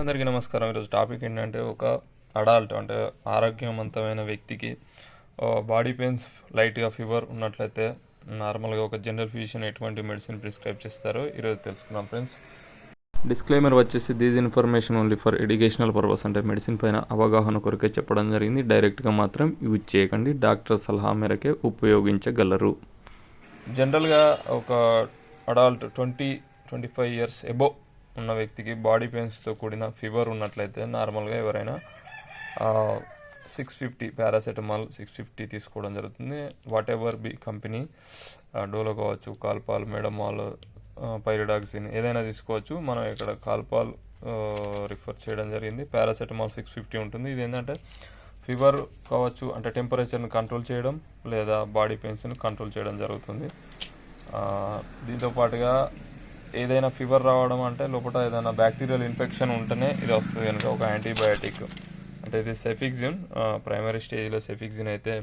అందరికీ నమస్కారం. ఈరోజు టాపిక్ ఏంటంటే ఒక అడాల్ట్ అంటే ఆరోగ్యవంతమైన వ్యక్తికి బాడీ పెయిన్స్ లైట్గా ఫీవర్ ఉన్నట్లయితే నార్మల్గా ఒక జనరల్ ఫిజిషియన్ ఎటువంటి మెడిసిన్ ప్రిస్క్రైబ్ చేస్తారో ఈరోజు తెలుసుకున్నాం ఫ్రెండ్స్. డిస్క్లైమర్ వచ్చేసి these information only for educational purpose అంటే మెడిసిన్ పైన అవగాహన కొరకే చెప్పడం జరిగింది. డైరెక్ట్గా మాత్రం యూజ్ చేయకండి. డాక్టర్ సలహా మేరకే ఉపయోగించగలరు. జనరల్గా ఒక adult twenty twenty five years above ఉన్న వ్యక్తికి బాడీ పెయిన్స్తో కూడిన ఫీవర్ ఉన్నట్లయితే నార్మల్గా ఎవరైనా six fifty paracetamol six fifty తీసుకోవడం జరుగుతుంది. Whatever be company Dolo కావచ్చు కాల్పాల్ మెడమాల్ పైరిడాక్సిన్ ఏదైనా తీసుకోవచ్చు. మనం ఇక్కడ కాల్పాల్ రిఫర్ చేయడం జరిగింది. పారాసెటమాల్ సిక్స్ ఫిఫ్టీ ఉంటుంది. ఇది ఏంటంటే ఫీవర్ కావచ్చు అంటే టెంపరేచర్ని కంట్రోల్ చేయడం లేదా బాడీ పెయిన్స్ని కంట్రోల్ చేయడం జరుగుతుంది. దీంతో పాటుగా ఏదైనా ఫీవర్ రావడం అంటే లోపల ఏదైనా బ్యాక్టీరియల్ ఇన్ఫెక్షన్ ఉంటేనే ఇది వస్తుంది కనుక ఒక యాంటీబయాటిక్ అంటే ఇది సెఫిక్జిన్ ప్రైమరీ స్టేజ్లో సెఫిక్జిన్ అయితే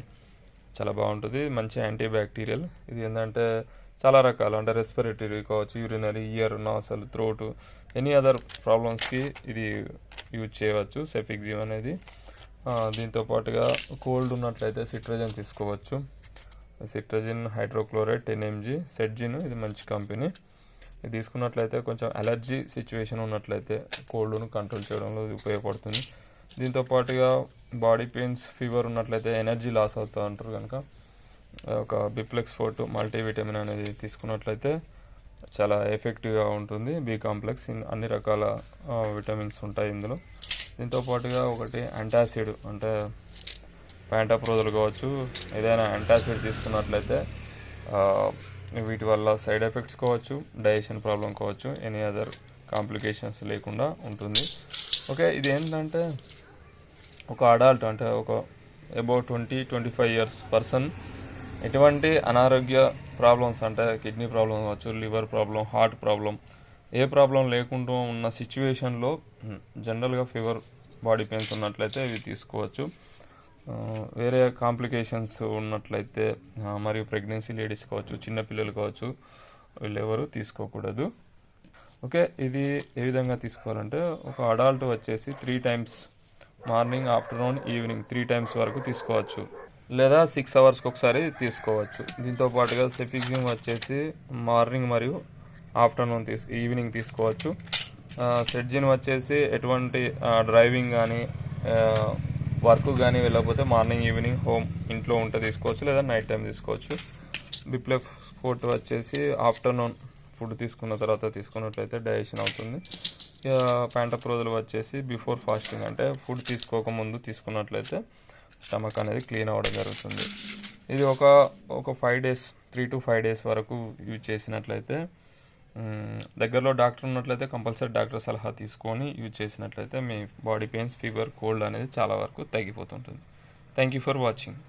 చాలా బాగుంటుంది. మంచి యాంటీ బ్యాక్టీరియల్ ఇది ఏంటంటే చాలా రకాలు అంటే రెస్పిరేటరీ కావచ్చు urinary ear nasal throat any other ప్రాబ్లమ్స్కి ఇది యూజ్ చేయవచ్చు సెఫిక్జిమ్ అనేది. దీంతో పాటుగా కోల్డ్ ఉన్నట్లయితే సిట్రజన్ తీసుకోవచ్చు. Cetirizine hydrochloride ten mg Cetzine ఇది మంచి కంపెనీ ఇది తీసుకున్నట్లయితే కొంచెం అలర్జీ సిచ్యువేషన్ ఉన్నట్లయితే కోల్డ్ను కంట్రోల్ చేయడంలో ఉపయోగపడుతుంది. దీంతో పాటుగా బాడీ పెయిన్స్ ఫీవర్ ఉన్నట్లయితే ఎనర్జీ లాస్ అవుతూ ఉంటారు కనుక ఒక బిప్లెక్స్ ఫోర్ట్ మల్టీవిటమిన్ అనేది తీసుకున్నట్లయితే చాలా ఎఫెక్టివ్గా ఉంటుంది. బి కాంప్లెక్స్ అన్ని రకాల విటమిన్స్ ఉంటాయి ఇందులో. దీంతో పాటుగా ఒకటి యాంటాసిడ్ అంటే ప్యాంటాప్రోజల్ కావచ్చు ఏదైనా యాంటాసిడ్ తీసుకున్నట్లయితే వీటి వల్ల సైడ్ ఎఫెక్ట్స్ కావచ్చు డైజెషన్ ప్రాబ్లం కావచ్చు ఎనీ అదర్ కాంప్లికేషన్స్ లేకుండా ఉంటుంది. ఓకే ఇది ఏంటంటే ఒక అడాల్ట్ అంటే ఒక about twenty twenty five years person ఎటువంటి అనారోగ్య ప్రాబ్లమ్స్ అంటే కిడ్నీ ప్రాబ్లం కావచ్చు లివర్ ప్రాబ్లం హార్ట్ ప్రాబ్లం ఏ ప్రాబ్లం లేకుండా ఉన్న సిచ్యువేషన్లో జనరల్గా ఫీవర్ బాడీ పెయిన్స్ ఉన్నట్లయితే ఇవి తీసుకోవచ్చు. వేరే కాంప్లికేషన్స్ ఉన్నట్లయితే మరియు ప్రెగ్నెన్సీ లేడీస్ కావచ్చు చిన్నపిల్లలు కావచ్చు వీళ్ళెవరు తీసుకోకూడదు. ఓకే ఇది ఏ విధంగా తీసుకోవాలంటే ఒక అడాల్ట్ వచ్చేసి three times morning afternoon evening three times వరకు తీసుకోవచ్చు. లేదా సిక్స్ అవర్స్కి ఒకసారి తీసుకోవచ్చు. దీంతో పాటుగా సెఫిక్జిమ్ వచ్చేసి మార్నింగ్ మరియు ఆఫ్టర్నూన్ తీసు ఈవినింగ్ తీసుకోవచ్చు. సెడ్జిన్ వచ్చేసి ఎటువంటి డ్రైవింగ్ కానీ వర్క్ కానీ వెళ్ళకపోతే మార్నింగ్ ఈవినింగ్ హోమ్ ఇంట్లో ఉంటే తీసుకోవచ్చు లేదా నైట్ టైం తీసుకోవచ్చు. బిప్లెక్ స్పోర్ట్ వచ్చేసి ఆఫ్టర్నూన్ ఫుడ్ తీసుకున్న తర్వాత తీసుకున్నట్లయితే డైజెషన్ అవుతుంది. ఇక ప్యాంటప్రోజులు వచ్చేసి బిఫోర్ ఫాస్టింగ్ అంటే ఫుడ్ తీసుకోకముందు తీసుకున్నట్లయితే స్టమక్ అనేది క్లీన్ అవ్వడం జరుగుతుంది. ఇది ఒక ఒక five days three to five days వరకు యూజ్ చేసినట్లయితే దగ్గరలో డాక్టర్ ఉన్నట్లయితే కంపల్సరీ డాక్టర్ సలహా తీసుకొని యూజ్ చేసినట్లయితే మీ బాడీ పెయిన్స్ ఫీవర్ కోల్డ్ అనేది చాలా వరకు తగ్గిపోతుంటుంది. Thank you for watching